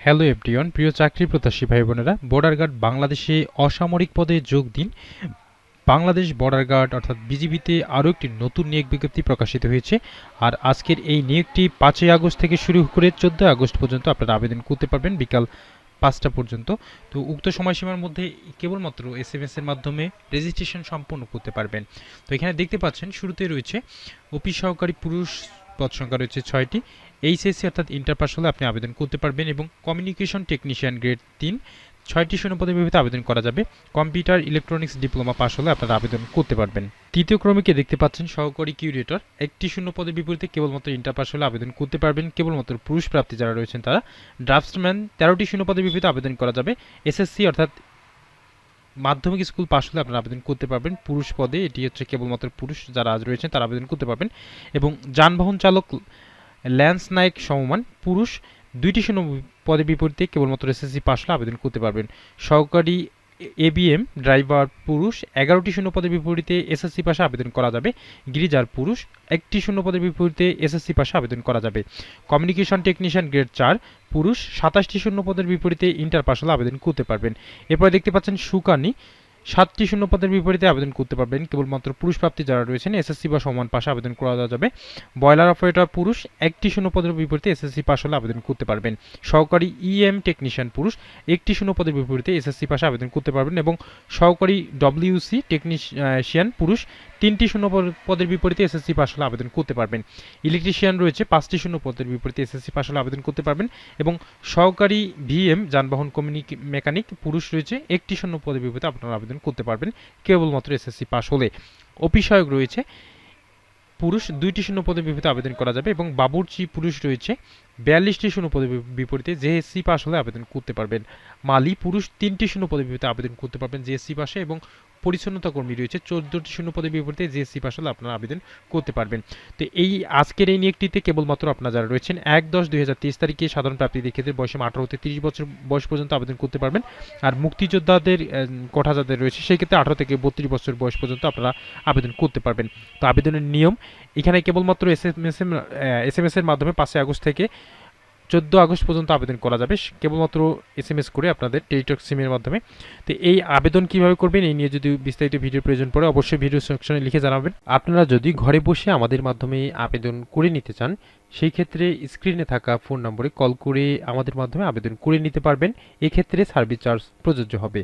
Hello everyone, প্রিয় চাকরি প্রত্যাশী ভাই বোনেরা বর্ডার গার্ড বাংলাদেশে অসামরিক পদে যোগ দিন। বাংলাদেশ বর্ডার গার্ড অর্থাৎ বিজিবিতে আরও একটি নতুন নিয়োগ বিজ্ঞপ্তি প্রকাশিত হয়েছে। আর আজকের এই নিয়োগটি পাঁচই আগস্ট থেকে শুরু করে চোদ্দোই আগস্ট পর্যন্ত আপনারা আবেদন করতে পারবেন বিকাল পাঁচটা পর্যন্ত। তো উক্ত সময়সীমার মধ্যে কেবলমাত্র এস এম এর মাধ্যমে রেজিস্ট্রেশন সম্পন্ন করতে পারবেন। তো এখানে দেখতে পাচ্ছেন, শুরুতে রয়েছে অফিস সহকারী পুরুষ পদ সংখ্যা রয়েছে ছয়টি। এইচএসসি অর্থাৎ ইন্টার পাস হলে আপনি আবেদন করতে পারবেন এবং কমিউনিকেশন টেকনিশিয়ান গ্রেড তিন। ছয়টি শূন্যপদের বিপরীতে আবেদন করা যাবে। কম্পিউটার ইলেকট্রনিক্স ডিপ্লোমা পাস হলে আপনারা আবেদন করতে পারবেন। তৃতীয় ক্রমিকে দেখতে পাচ্ছেন? সহকারী কিউরেটর একটি শূন্য পদের বিপরীতে কেবলমাত্র ইন্টার পাস হলে আবেদন করতে পারবেন। কেবলমাত্র পুরুষ প্রাপ্তি যারা রয়েছেন তারা। ড্রাফটসম্যান তেরোটি শূন্য পদের বিপরীতে আবেদন করা যাবে। এসএসসি অর্থাৎ মাধ্যমিক স্কুল পাস হলে আপনারা আবেদন করতে পারবেন। পুরুষ পদে এটি হচ্ছে কেবলমাত্র পুরুষ যারা আজ রয়েছেন তারা আবেদন করতে পারবেন। এবং যানবাহন চালক ল্যান্স নায়ক সমমান পুরুষ দুইটি শূন্য পদের বিপরীতে কেবলমাত্র এসএসসি পাস হলে আবেদন করতে পারবেন। সহকারী এবিএম ড্রাইভার পুরুষ, এগারোটি শূন্য পদের বিপরীতে এসএসসি পাশে আবেদন করা যাবে। গিরিজার পুরুষ, একটি শূন্য পদের বিপরীতে এসএসসি পাশে আবেদন করা যাবে। কমিউনিকেশন টেকনিশিয়ান গ্রেড চার, পুরুষ, সাতাশটি শূন্য পদের বিপরীতে ইন্টার পাশাল আবেদন করতে পারবেন। এরপরে দেখতে পাচ্ছেন সুকানি সাতটি শূন্য পদের বিপরীতে আবেদন করতে পারবেন। কেবলমাত্র পুরুষ প্রাপ্তি যারা রয়েছেন, এসএসসি বা সমান পাশে আবেদন করা যাবে। বয়লার অপারেটর পুরুষ, একটি শূন্য পদের বিপরীতে এসএসসি পাশ হলে আবেদন করতে পারবেন। সহকারী ইএম টেকনিশিয়ান পুরুষ, একটি শূন্য পদের বিপরীতে এসএসসি পাশে আবেদন করতে পারবেন এবং সহকারী ডব্লিউসি টেকনিশিয়ান পুরুষ তিনটি শূন্য পদের বিপরীতে এসএসসি পাশ হলে আবেদন করতে পারবেন। ইলেকট্রিশিয়ান রয়েছে, পাঁচটি শূন্য পদের বিপরীতে এসএসসি পাশ হলে আবেদন করতে পারবেন এবং সহকারী ভিএম যানবাহন কমিউনিক মেকানিক পুরুষ রয়েছে, একটি শূন্য পদের বিপরীতে আপনারা আবেদন করতে পারবেন, কেবলমাত্র এসএসসি পাস হলে। অফিসয়ক রয়েছে, পুরুষ, দুইটি শূন্য পদে বিপরীতে আবেদন করা যাবে এবং বাবুর্চি পুরুষ রয়েছে, বিয়াল্লিশটি শূন্য পদে বিপরীতে জেএসসি পাস হলে আবেদন করতে পারবেন। মালি পুরুষ, তিনটি শূন্য পদে বিপরীতে আবেদন করতে পারবেন জেএসসি পাশে এবং পরিচ্ছন্নতা কর্মী রয়েছে। চোদ্দটি শূন্য পদে বিপরীতে জিএসসি পাস হলে আপনারা আবেদন করতে পারবেন। তো এই আজকের এই নিয়োগটিতে কেবলমাত্র আপনারা যারা রয়েছেন, এক দশ দুই হাজার তেইশ তারিখে সাধারণ প্রাপ্তি ক্ষেত্রে বয়সে আঠারো হতে তিরিশ বছর বয়স পর্যন্ত আবেদন করতে পারবেন। আর মুক্তিযোদ্ধাদের কোঠা যাদের রয়েছে, সেই ক্ষেত্রে আঠারো থেকে বত্রিশ বছর বয়স পর্যন্ত আপনারা আবেদন করতে পারবেন। তো আবেদনের নিয়ম, এখানে কেবলমাত্র S M S M S M S এর মাধ্যমে পাঁচই আগস্ট থেকে চোদ্দ আগস্ট পর্যন্ত আবেদন করা যাবে। কেবলমাত্র এস এম এস করে আপনাদের টেলিটক সিমের মাধ্যমে। তো এই আবেদন কীভাবে করবেন, এই নিয়ে যদি বিস্তারিত ভিডিও প্রয়োজন পড়ে, অবশ্যই ভিডিও সেকশনে লিখে জানাবেন। আপনারা যদি ঘরে বসে আমাদের মাধ্যমে আবেদন করে নিতে চান, সেই ক্ষেত্রে স্ক্রিনে থাকা ফোন নম্বরে কল করে আমাদের মাধ্যমে আবেদন করে নিতে পারবেন। এক্ষেত্রে সার্ভিস চার্জ প্রযোজ্য হবে।